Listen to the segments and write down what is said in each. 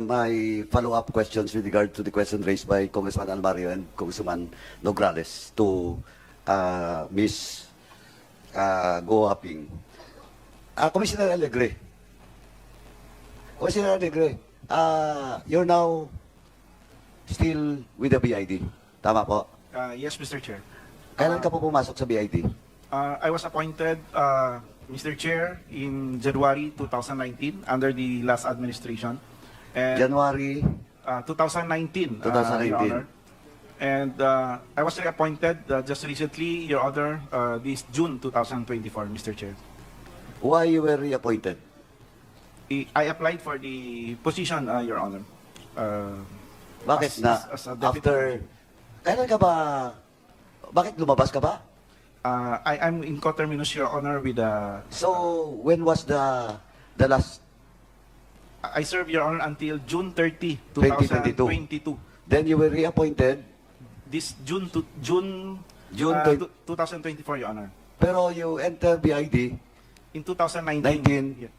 my follow-up questions with regard to the question raised by Congressman Almario and Congressman Nograles to uh, Ms. Uh, Go Aping. Uh, Commissioner Alegre. Commissioner Alegre, uh, you're now still with the BID. Tama po. Uh, yes, Mr. Chair. Kailan ka po pumasok sa BID? Uh, I was appointed, uh, Mr. Chair, in January 2019 under the last administration. And January uh, 2019, uh, 2019. Your Honor. And uh, I was reappointed uh, just recently, Your Honor, uh, this June 2024, Mr. Chair. Why you were reappointed? I applied for the position, uh, Your Honor. Uh, Bakit as- na as- as after... Kailan ka ba... Bakit lumabas ka ba? Uh, I, I'm in coterminous, Your Honor, with the... So, when was the the last... I served, Your Honor, until June 30, 2022. 2022. Then you were reappointed, This June to June June uh, 20 tu- 2024, Your Honor. pero you enter BID, In 2019. 19. Yeah.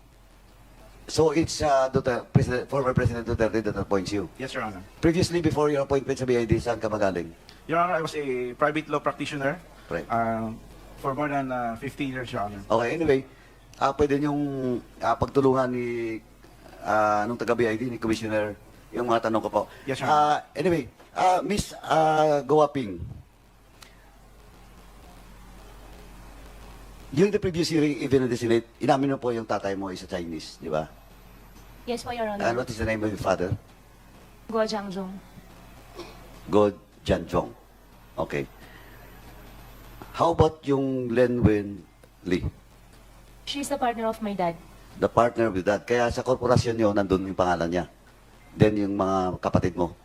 so it's uh, Duterte, President, former President Duterte that appoints you. Yes, Your Honor. Previously, before your appointment sa BID, saan ka magaling? Your Honor, I was a private law practitioner Right. uh, for more than uh, 15 years, Your Honor. Okay, anyway, uh, pwede niyong uh, pagtulungan ni uh, nung taga-BID, ni Commissioner, yung mga tanong ko po. Yes, Your Uh, anyway, uh, Miss uh, Goaping, during the previous hearing, even in the Senate, inamin mo po yung tatay mo is a Chinese, di ba? Yes po, Your And Honor. what is the name of your father? Guo Jiangjong. God Janjong. Okay. How about yung Len Wen Lee? She's the partner of my dad. The partner with that. Kaya sa korporasyon nyo, nandun yung pangalan niya. Then yung mga kapatid mo.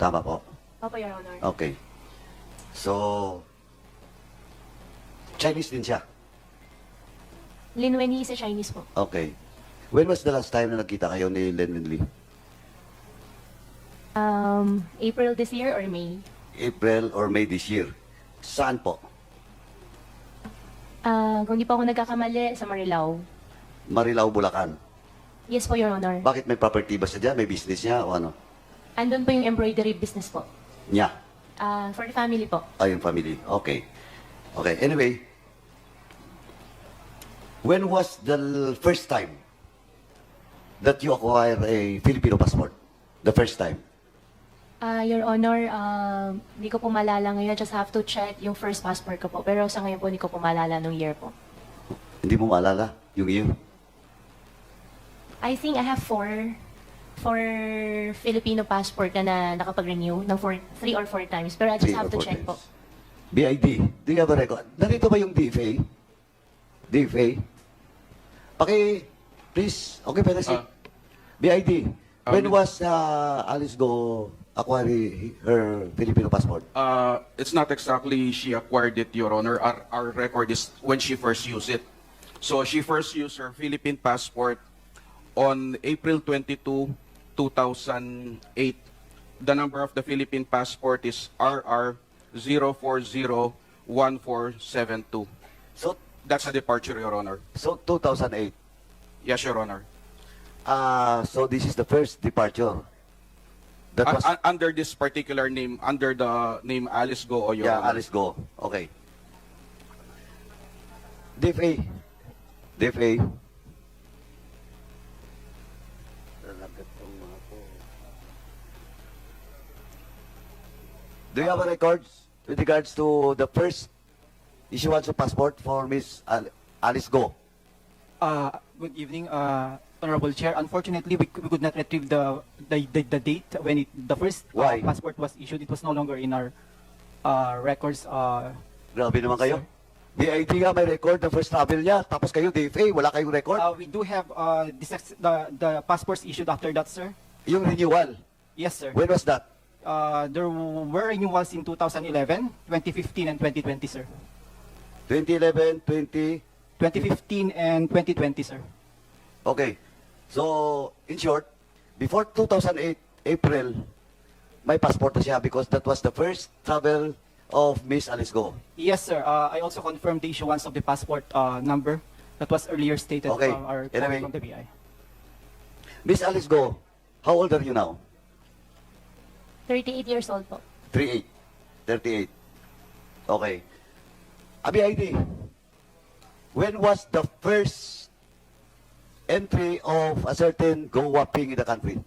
Tama po. Opo, Your Honor. Okay. So, Chinese din siya. Lin Wenyi is a Chinese po. Okay. When was the last time na nagkita kayo ni Len Wen Lee? Um, April this year or May? April or May this year. Saan po? Ah, kung di pa ako nagkakamali, sa Marilao. Marilao, Bulacan. Yes po, Your Honor. Bakit may property ba siya dyan? May business niya o ano? Andun po yung embroidery business po. Niya. Ah, for the family po. Ay, yung family. Okay. Okay. Anyway, when was the l- first time that you acquire a Filipino passport? The first time? Ah, Your Honor, ah, hindi ko po malala ngayon. Just have to check yung first passport ko po. Pero sa ngayon po, hindi ko po malala nung year po. Hindi mo maalala yung year? I think I have four four Filipino passport na, na nakapag-renew ng four, three or four times. Pero I just Three have or to four check times. po. BID. Do you have a record? Nandito ba yung DFA? DFA? Paki, please. Okay, pwede si. Ah. BID. When Um, was uh, Alice Go acquiring her Filipino passport? Uh, it's not exactly she acquired it, Your Honor. Our, our record is when she first used it. So she first used her Philippine passport on April 22, 2008. The number of the Philippine passport is RR 0401472. So, That's a departure, Your Honor. so 2008. Yes, Your Honor. Ah, so this is the first departure. That Un- was un- under this particular name, under the name Alice Go, Your yeah, Honor. Alice Go. Okay. DFA. DFA. Do you have a records with regards to the first issuance of passport for Miss Al- Alice Go? Uh, Good evening, uh, Honorable Chair. Unfortunately, we we could not retrieve the the the the date when it the first uh, Why? passport was issued. It was no longer in our uh, records. uh, Grabe naman kayo. DIT nga may record ng first travel niya, tapos kayo DFA, wala kayong record. uh, We do have uh, this ex- the the passports issued after that, sir. Yung renewal, Yes, sir. when was that? Uh, There were renewals in 2011, 2015, and 2020, sir. 2011, 20... 2015 and 2020, sir. Okay. So, in short, before 2008, April, may passport na siya because that was the first travel of Miss Alice Go. Yes, sir. Uh, I also confirmed the issuance of the passport uh, number that was earlier stated Okay. from our Anyway. from the BI. Miss Alice Go, How old are you now? 38 years old po. 38. 38. Okay. Abi ID, when was the first entry of a certain Go Waping in the country?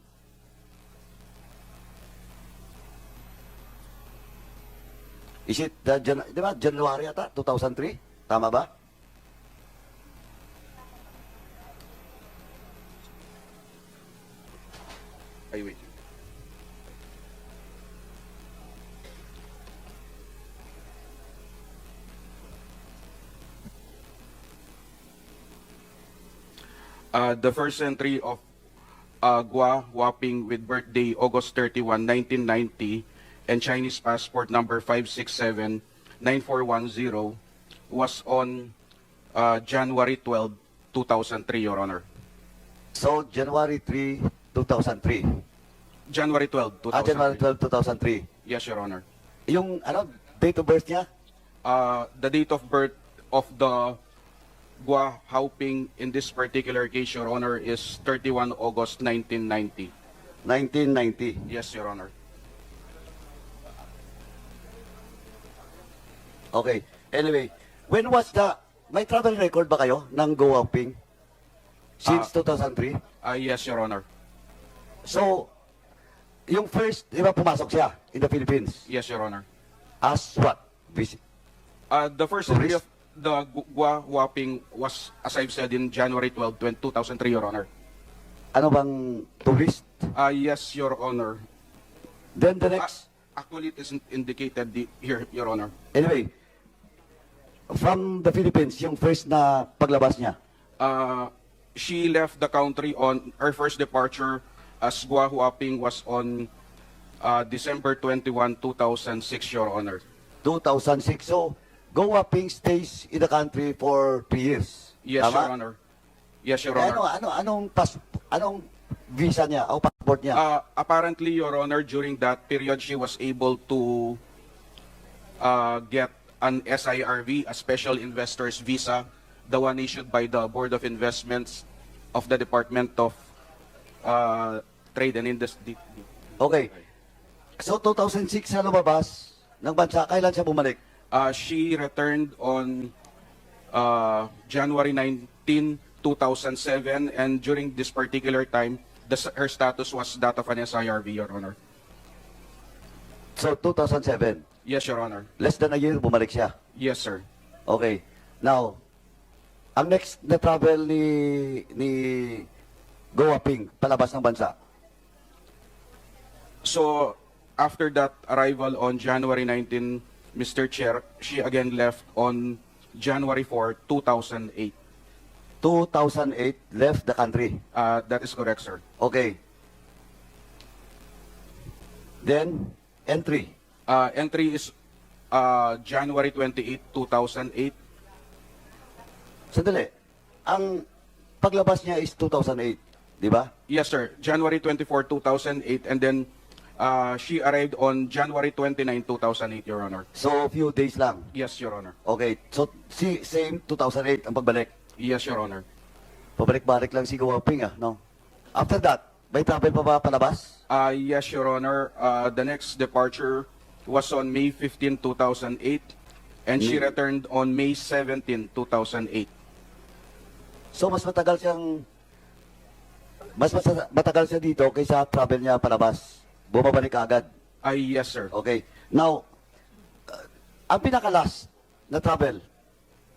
Is it, the, Jan- January ata, 2003? Tama ba? Uh, the first entry of uh, Gua Waping with birthday August 31, 1990 and Chinese passport number 567-9410 was on uh, January 12, 2003, Your Honor. So, January 3, 2003. January 12, 2003. Ah, January 12, 2003. Yes, Your Honor. Yung, ano, date of birth niya? uh, the date of birth of the Gua Haoping in this particular case, Your Honor, is 31 August 1990. 1990. Yes, Your Honor. Okay. Anyway, when was the... May travel record ba kayo ng Go Waping? Since 2003? Uh, yes, Your Honor. So, yung first, di ba pumasok siya in the Philippines? Yes, Your Honor. As what? Visit. Uh, the first entry Tourist? The Gu- Gua Haoping was, as I've said, in January 12, 20- 2003, Your Honor. Ano bang tourist? Uh, yes, Your Honor. Then the Uh, next, actually, it isn't indicated the, here, Your Honor. anyway, from the Philippines, yung first na paglabas niya. Uh, she left the country on her first departure as Gua Huaping was on uh, December 21, 2006, Your Honor. 2006. So, Go Waping stays in the country for three years. Yes, Tama? Your Honor. Yes, Your Eh, ano, Honor. ano, anong pas, anong visa niya o passport niya? Uh, apparently, Your Honor, during that period, she was able to uh, get an SIRV, a Special Investors Visa, the one issued by the Board of Investments of the Department of uh, Trade and Industry. Okay. So, 2006 siya lumabas ng bansa. Kailan siya bumalik? Uh, she returned on uh, January 19, 2007, and during this particular time, the, her status was that of an SIRV, Your Honor. So, 2007. Yes, Your Honor. Less than a year, bumalik siya. Yes, sir. Okay. Now, ang next na travel ni ni Goa Ping palabas ng bansa. So, after that arrival on January 19, Mr. Chair, she again left on January 4, 2008. 2008 left the country. Uh, that is correct, sir. Okay. Then entry. Uh, entry is uh, January 28, 2008. Sandali. Ang paglabas niya is 2008, di ba? Yes, sir. January 24, 2008, and then uh, she arrived on January 29, 2008, Your Honor. So few days lang. Yes, Your Honor. Okay. So si same 2008 ang pagbalik. Yes, Your Honor. Pabalik-balik lang si Goa Ping ah, no? After that, may travel pa ba palabas? Uh, yes, Your Honor. Uh, the next departure was on May 15, 2008, and she May- returned on May 17, 2008. So mas matagal siyang mas mas matagal siya dito kaysa travel niya palabas. Bumabalik ka agad. Ay, yes, sir. Okay. Now, uh, ang pinaka-last na travel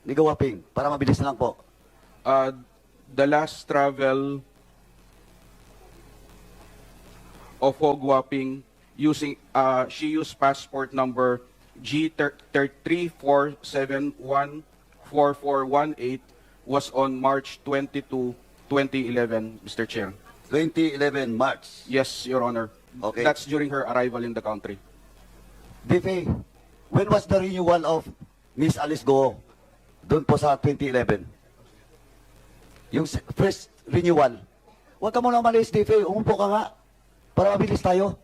ni Gawaping, para mabilis na lang po. Uh, the last travel of Hogwaping using uh, she used passport number G three four seven one four four one eight was on March 22, 2011, Mr. Chair. 2011 March. Yes, Your Honor. Okay. That's during her arrival in the country. DFA, when was the renewal of Miss Alice Go doon po sa 2011? Yung s- first renewal. Huwag ka muna umalis, DFA. Umupo ka nga. Para mabilis tayo.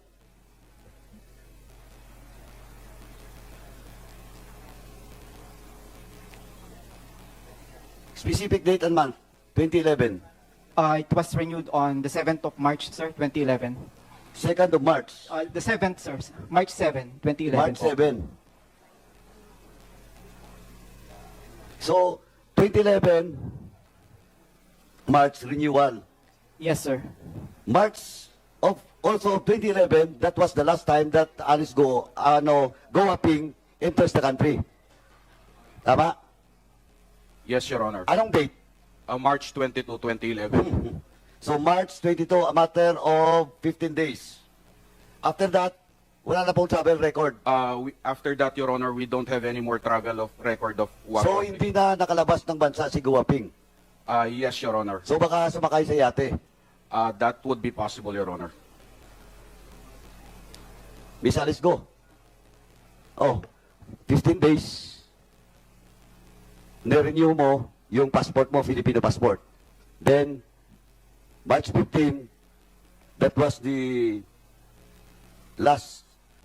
Specific date and month, 2011. Uh, it was renewed on the 7th of March, sir, 2011. 2nd of March. Uh, the 7th, sir, March 7, 2011. March po. 7. So, 2011, March renewal. Yes, sir. March of also of 2011, that was the last time that Alice Go, ano, Go Upping enters the country. Tama? Yes, Your Honor. Anong date? Uh, March 22, 2011. So March 22, a matter of 15 days. After that, wala na pong travel record. Uh, we, after that, Your Honor, we don't have any more travel of record of So Waping. hindi na nakalabas ng bansa si Go Upping. Uh, yes, Your Honor. So baka sumakay sa yate. Uh, that would be possible, Your Honor. Miss Alice Go. Oh, 15 days. Nirenew mo yung passport mo, Filipino passport. Then, March 15, that was the last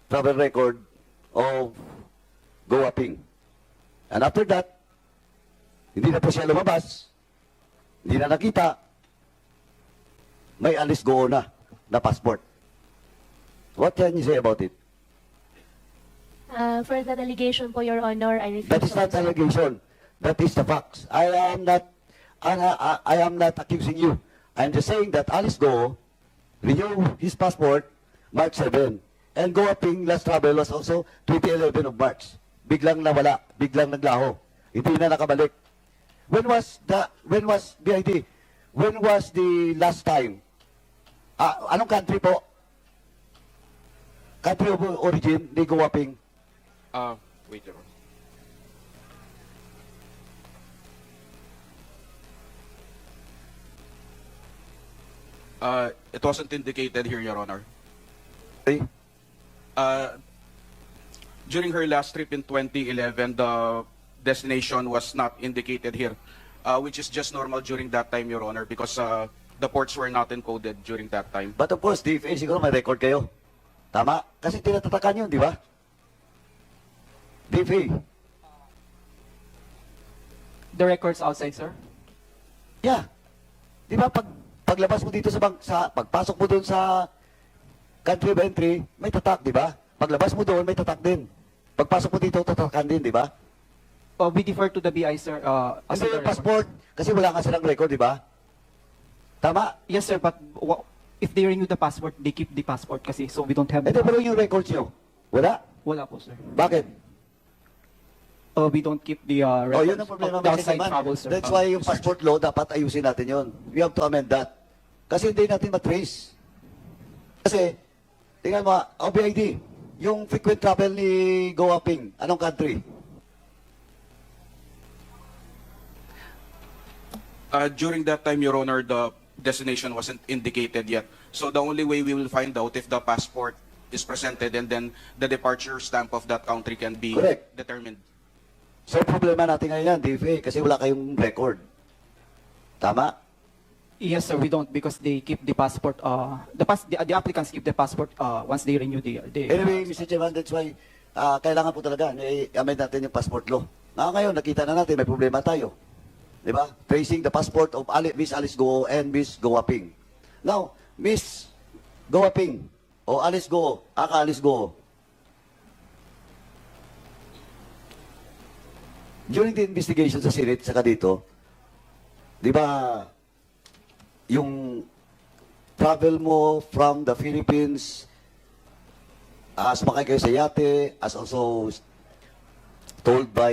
travel record of Go Upping. And after that, hindi na po siya lumabas, hindi na nakita, may Alice Go na, na passport. What can you say about it? Uh, for that allegation po, Your Honor, I refuse That is to not answer. allegation. That is the facts. I am not, I, I am not accusing you. I'm just saying that Alice Go renewed his passport March 7. And Go Upping last travel was also 2011 of March. Biglang nawala, biglang naglaho. Hindi na nakabalik. When was the, when was, BID, when was the last time? Ah, anong country po? Country of origin ni Go Upping? Uh, wait, Your Uh, it wasn't indicated here, Your Honor. Okay? Uh, during her last trip in 2011, the destination was not indicated here, uh, which is just normal during that time, Your Honor, because uh, the ports were not encoded during that time. But of course, DFA siguro may record kayo. Tama? Kasi tinatatakan yun, di ba? DFA. The records outside, sir. Yeah. Di ba pag paglabas mo dito sa bank, sa pagpasok mo doon sa country of entry, may tatak, di ba? Paglabas mo doon, may tatak din. Pagpasok mo dito, tatakan din, di ba? Uh, we defer to the BI, sir. Uh, as record. passport, kasi wala ka silang record, di ba? Tama? Yes, sir, but if they renew the passport, they keep the passport kasi, so we don't have... Di, pero yung records nyo, wala? Wala po, sir. Bakit? Uh, we don't keep the uh, Oh, records yun ang problema of the outside travel, sir. That's why yung passport law, dapat ayusin natin yun. We have to amend that. Kasi hindi natin matrace. Kasi, tingnan mo, OBID, yung frequent travel ni Go Upping, anong country? Uh, during that time, Your Honor, the destination wasn't indicated yet. So the only way we will find out if the passport is presented and then the departure stamp of that country can be Correct. determined. So, problema natin ngayon yan, DFA, kasi wala kayong record. Tama? Yes, sir, we don't because they keep the passport. Uh, the, pas- the, the applicants keep the passport uh, once they renew the... the Anyway, Mr. Chairman, that's why ah, kailangan po talaga i-amend natin yung passport law. Na ngayon, nakita na natin, may problema tayo. Di ba? Tracing the passport of Ali, Miss Alice Go and Miss Go Apping. Now, Miss Go Apping, o Alice Go, aka Alice Go, during the investigation sa Senate, saka dito, di ba, yung travel mo from the Philippines as kayo sa yate, as also told by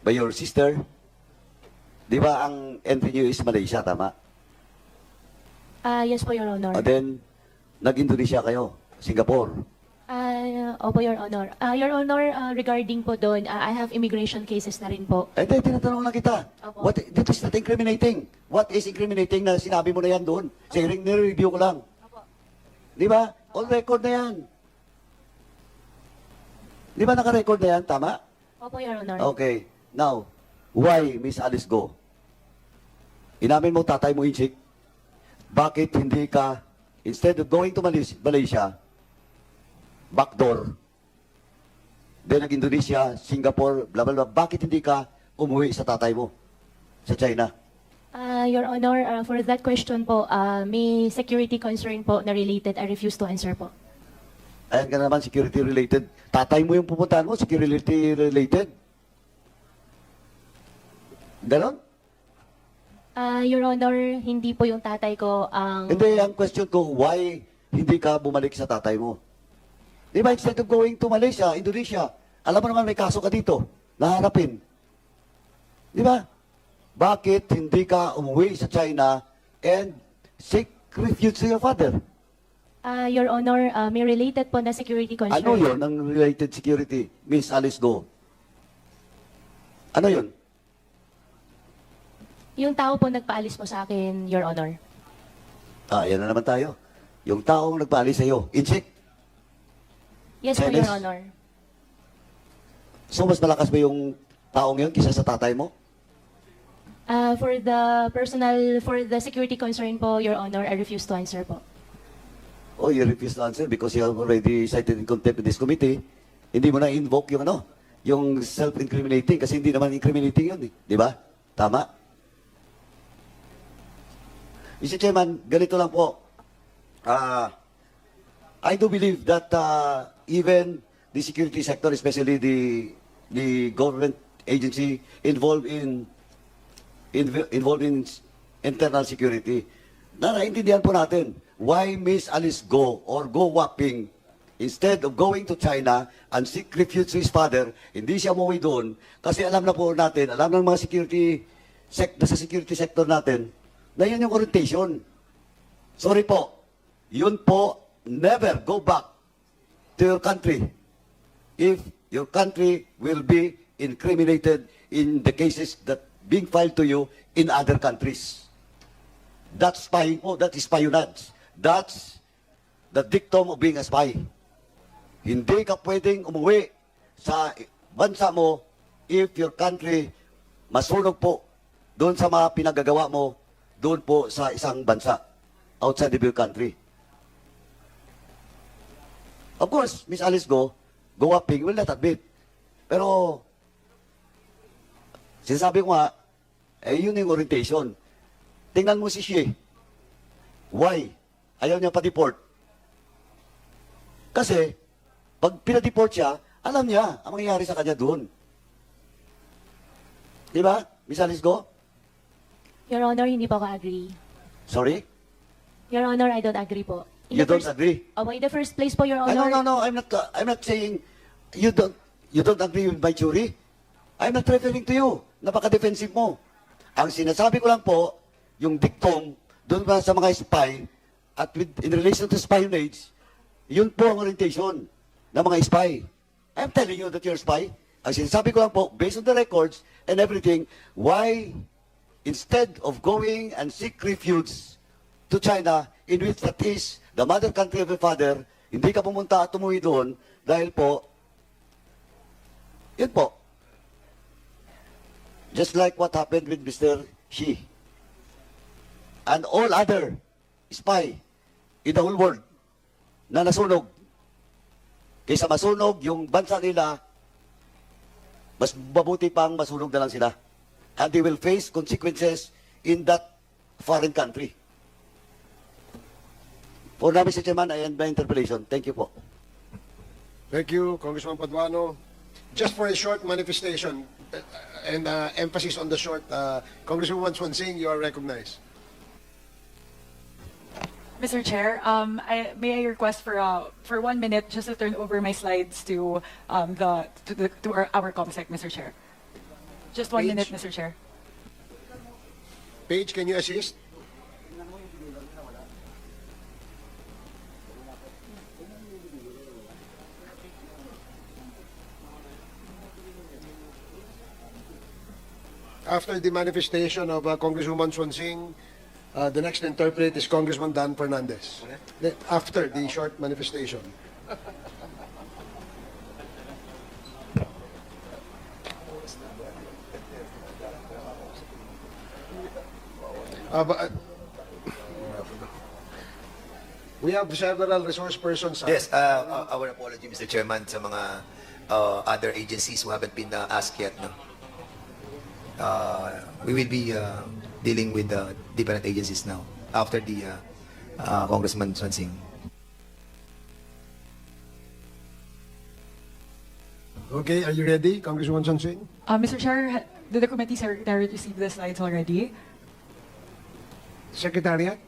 by your sister, di ba ang entry niyo is Malaysia, tama? Ah, yes po, Your Honor. And then, nag-Indonesia kayo, Singapore. Ah, opo, Your Honor. Ah, Your Honor, ah, regarding po doon, ah, I have immigration cases na rin po. Eh, di, tinatanong lang kita. Opo. What, this is not incriminating. What is incriminating na sinabi mo na yan doon? Hearing, nire-review ko lang. Di ba? All record na yan. Di ba naka-record na yan? Tama? Opo, Your Honor. Okay. Now, why Miss Alice Go? Inamin mo tatay mo inchik. Bakit hindi ka, instead of going to Malaysia backdoor, then nag-Indonesia, Singapore, blah, blah, blah, bakit hindi ka umuwi sa tatay mo sa China? Ah, Your Honor, ah, for that question po, ah, may security concern po na related. I refuse to answer po. Ayan ka naman, security related. Tatay mo yung pupuntahan mo, security related. Ganon? Ah, Your Honor, hindi po yung tatay ko ang... Hindi, ang question ko, why hindi ka bumalik sa tatay mo? Di ba, instead of going to Malaysia, Indonesia, alam mo naman may kaso ka dito, naharapin. Di ba? Bakit hindi ka umuwi sa China and seek refuge to your father? Ah, Your Honor, ah, may related po na security concern. Ano yun ang related security, Miss Alice Go? Ano yun? Yung tao po nagpaalis po sa akin, Your Honor. Ah, yan na naman tayo. Yung taong nagpaalis sa iyo, incheck. Yes po? Your Honor. So, mas malakas ba yung taong yun kisa sa tatay mo? Ah, for the personal, for the security concern po, Your Honor, I refuse to answer po. Oh, you refuse to answer because you have already cited in contempt in this committee. Hindi mo na invoke yung ano, yung self-incriminating kasi hindi naman incriminating yun eh. Di ba? Tama? Mr. Chairman, ganito lang po. Ah, I do believe that uh, even the security sector, especially the the government agency involved in, in involved in internal security, na naintindihan po natin why Miss Alice Go or Go Wapping instead of going to China and seek refuge to his father, hindi siya umuwi doon kasi alam na po natin, alam ng mga security sec sa security sector natin na yun yung orientation. Sorry po, yun po, never go back to your country if your country will be incriminated in the cases that being filed to you in other countries. That's spying po, that is spionage. That's the dictum of being a spy. Hindi ka pwedeng umuwi sa bansa mo if your country masunog po doon sa mga pinagagawa mo doon po sa isang bansa outside of your country. Of course, Miss Alice Go, Go Upping will not admit. Pero, sinasabi ko nga, eh yun yung orientation. Tingnan mo si Xie. Why? Ayaw niya pa-deport. Kasi, pag pinadeport siya, alam niya ang mangyayari sa kanya doon. Di ba, Miss Alice Go? Your Honor, hindi po ako agree. Sorry? Your Honor, I don't agree po. In You the don't first- agree? Oh, in the first place po, Your Ah, Honor. no, no, no. I'm not. uh, I'm not saying you don't. You don't agree with my jury. I'm not referring to you. Napaka-defensive mo. Ang sinasabi ko lang po, yung dictum doon ba sa mga spy at with, in relation to spionage, yun po ang orientation ng mga spy. I'm telling you that you're a spy. Ang sinasabi ko lang po, based on the records and everything, why instead of going and seek refuge to China, in which that is the mother country of your father, hindi ka pumunta at umuwi doon dahil po, yun po. Just like what happened with Mr. Xi. And all other spy in the whole world na nasunog. Kaysa masunog yung bansa nila, mas mabuti pang masunog na lang sila. And they will face consequences in that foreign country. For now, Mr. Chairman, I end my interpellation. Thank you po. Thank you, Congressman Paduano. Just for a short manifestation uh, and uh, emphasis on the short, uh, Congresswoman Swansing, you are recognized. Mr. Chair, um, I, may I request for uh, for one minute just to turn over my slides to um, the to, the, to our, our ComSec, Mr. Chair. Just one Page. minute, Mr. Chair. Paige, can you assist? After the manifestation of uh, Congresswoman Swansing, uh, the next interpret is Congressman Dan Fernandez. After the short manifestation. Uh, but, uh, we have several resource persons. uh, Yes, uh, our apology, Mr. Chairman, sa mga uh, other agencies who haven't been uh, asked yet. No? Uh, we will be uh, dealing with the different agencies now after the uh, uh, Congressman Swansing. Okay, are you ready, Congresswoman Sonsing? Uh, Mr. Chair, did the committee secretary receive the slides already? Secretariat?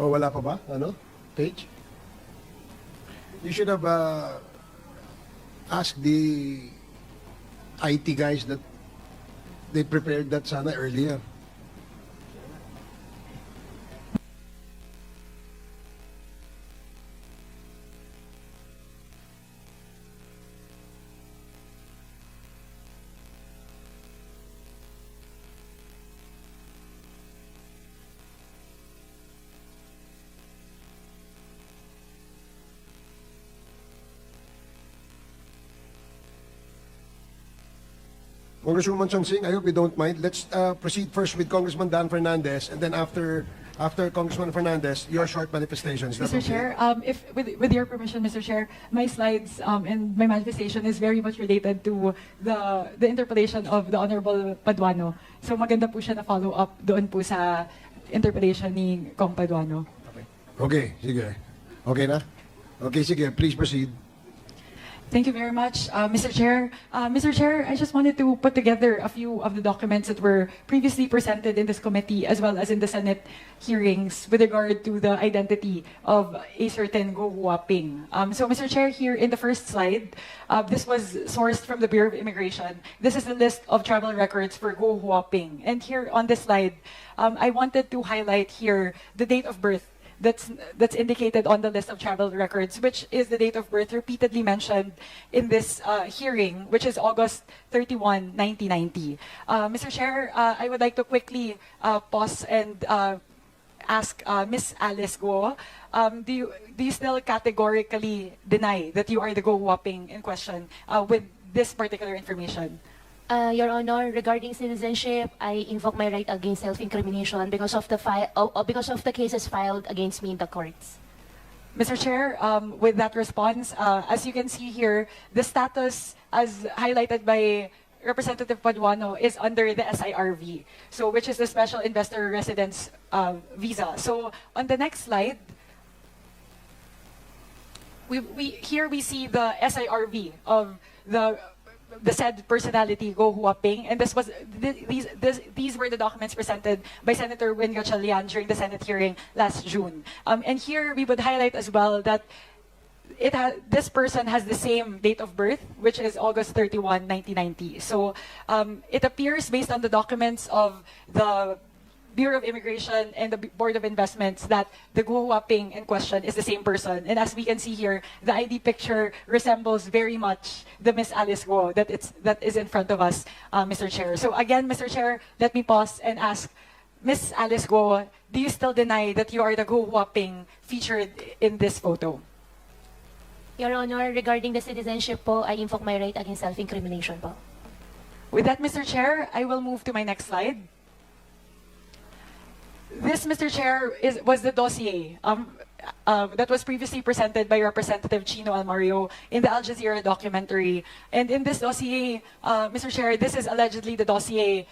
Oh, wala pa ba? Ano? Page? You should have uh, asked the IT guys that they prepared that sana earlier. Congresswoman Sonsing, I hope you don't mind. Let's uh, proceed first with Congressman Dan Fernandez, and then after after Congressman Fernandez, your short manifestations. Mr. okay? Chair, um, if with, with your permission, Mr. Chair, my slides um, and my manifestation is very much related to the the interpellation of the Honorable Paduano. So maganda po siya na follow up doon po sa interpellation ni Kong Paduano. Okay, sige. Okay na? Okay, sige. Please proceed. Thank you very much, uh, Mr. Chair. Uh, Mr. Chair, I just wanted to put together a few of the documents that were previously presented in this committee as well as in the Senate hearings with regard to the identity of a certain Go Huaping. Um, so, Mr. Chair, here in the first slide, uh, this was sourced from the Bureau of Immigration. This is the list of travel records for Go Huaping. And here on this slide, um, I wanted to highlight here the date of birth that's that's indicated on the list of travel records, which is the date of birth repeatedly mentioned in this uh, hearing, which is August 31, 1990. Uh, Mr. Chair, uh, I would like to quickly uh, pause and uh, ask uh, Miss Alice Go, um, do you do you still categorically deny that you are the Go Whopping in question uh, with this particular information? Uh, Your Honor, regarding citizenship, I invoke my right against self-incrimination because of the fi- oh, oh, because of the cases filed against me in the courts. Mr. Chair, um, with that response, uh, as you can see here, the status as highlighted by Representative Paduano is under the SIRV, so which is the Special Investor Residence uh, Visa. So on the next slide, we, we here we see the SIRV of the the said personality Go Huaping, and this was th- these this, these were the documents presented by Senator Win Gatchalian during the Senate hearing last June. Um, and here we would highlight as well that it ha- this person has the same date of birth, which is August 31, 1990. So um, it appears based on the documents of the Bureau of Immigration and the B- Board of Investments that the Guhuaping in question is the same person. And as we can see here, the ID picture resembles very much the Miss Alice Guo that it's that is in front of us, uh, Mr. Chair. So again, Mr. Chair, let me pause and ask Miss Alice Guo, do you still deny that you are the Guhuaping featured in this photo? Your Honor, regarding the citizenship po, I invoke my right against self-incrimination po. With that, Mr. Chair, I will move to my next slide. This, Mr. Chair, is, was the dossier um, uh, that was previously presented by Representative Chino Almario in the Al Jazeera documentary. And in this dossier, uh, Mr. Chair, this is allegedly the dossier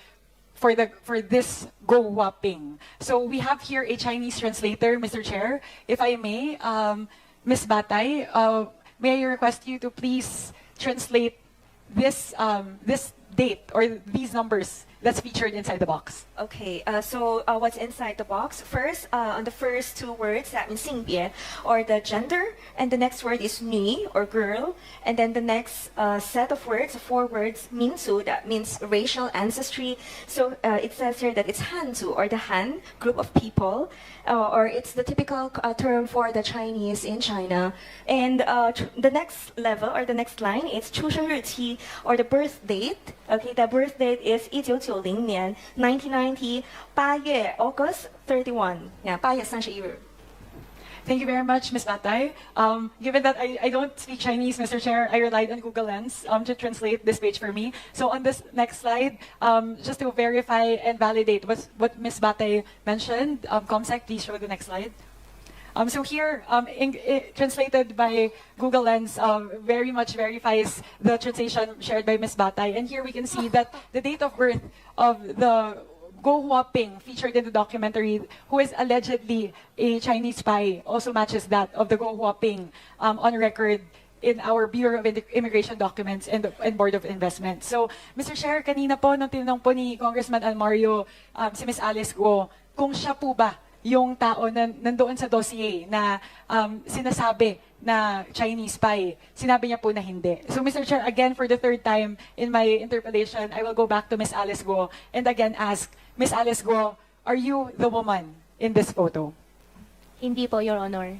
for the for this Go Whopping. So we have here a Chinese translator, Mr. Chair. If I may, um, Ms. Batay, uh, may I request you to please translate this um, this date or these numbers that's featured inside the box. Okay, uh, so uh, what's inside the box? First, uh, on the first two words, that means 性别 or the gender, and the next word is 女 or girl, and then the next uh, set of words, four words, 民族, that means racial ancestry. So uh, it says here that it's Hanzu or the Han group of people, uh, or it's the typical uh, term for the Chinese in China. And uh, tr- the next level or the next line is 出生日期 or the birth date. Okay, the birth date is 1990 年 1990 8月 August 31. Yeah, 8月31日。 Thank you very much, Ms. Batay. Um, given that I, I don't speak Chinese, Mr. Chair, I relied on Google Lens um, to translate this page for me. So on this next slide, um, just to verify and validate what, what Ms. Batay mentioned, um, Comsec, please show the next slide. Um, so here, um, in, i- translated by Google Lens, um, very much verifies the translation shared by Ms. Batay. And here we can see that the date of birth of the Go Huaping featured in the documentary, who is allegedly a Chinese spy, also matches that of the Go Huaping um, on record in our Bureau of Immigration Documents and, and Board of Investment. So, Mr. Chair, kanina po, nung tinanong po ni Congressman Almario, um, si Ms. Alice Go, kung siya po ba yung tao na nandoon sa dossier na um, sinasabi na Chinese spy, sinabi niya po na hindi. So Mr. Chair, again for the third time in my interpellation, I will go back to Ms. Alice Go and again ask, Ms. Alice Go, are you the woman in this photo? Hindi po, Your Honor.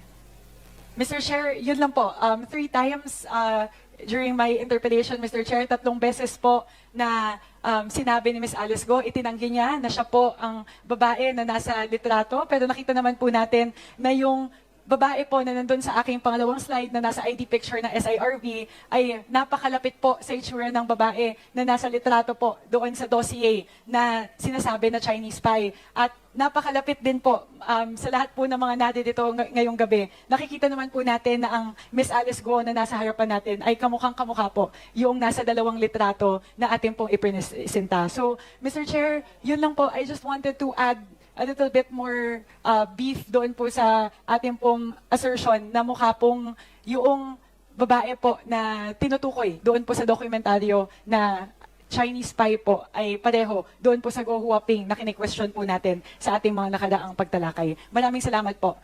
Mr. Chair, yun lang po. Um, three times uh, during my interpellation, Mr. Chair, tatlong beses po na um, sinabi ni Ms. Alice Go, itinanggi niya na siya po ang babae na nasa litrato. Pero nakita naman po natin na yung babae po na nandun sa aking pangalawang slide na nasa ID picture ng SIRV ay napakalapit po sa itsura ng babae na nasa litrato po doon sa dossier na sinasabi na Chinese spy. At napakalapit din po um, sa lahat po ng mga natin ng- ngayong gabi. Nakikita naman po natin na ang Miss Alice Go na nasa harapan natin ay kamukhang kamukha po yung nasa dalawang litrato na ating pong ipresenta. So, Mr. Chair, yun lang po. I just wanted to add a little bit more uh, beef doon po sa ating pong assertion na mukha pong yung babae po na tinutukoy doon po sa dokumentaryo na Chinese spy po ay pareho doon po sa Go Huaping na kini-question po natin sa ating mga nakadaang pagtalakay. Maraming salamat po.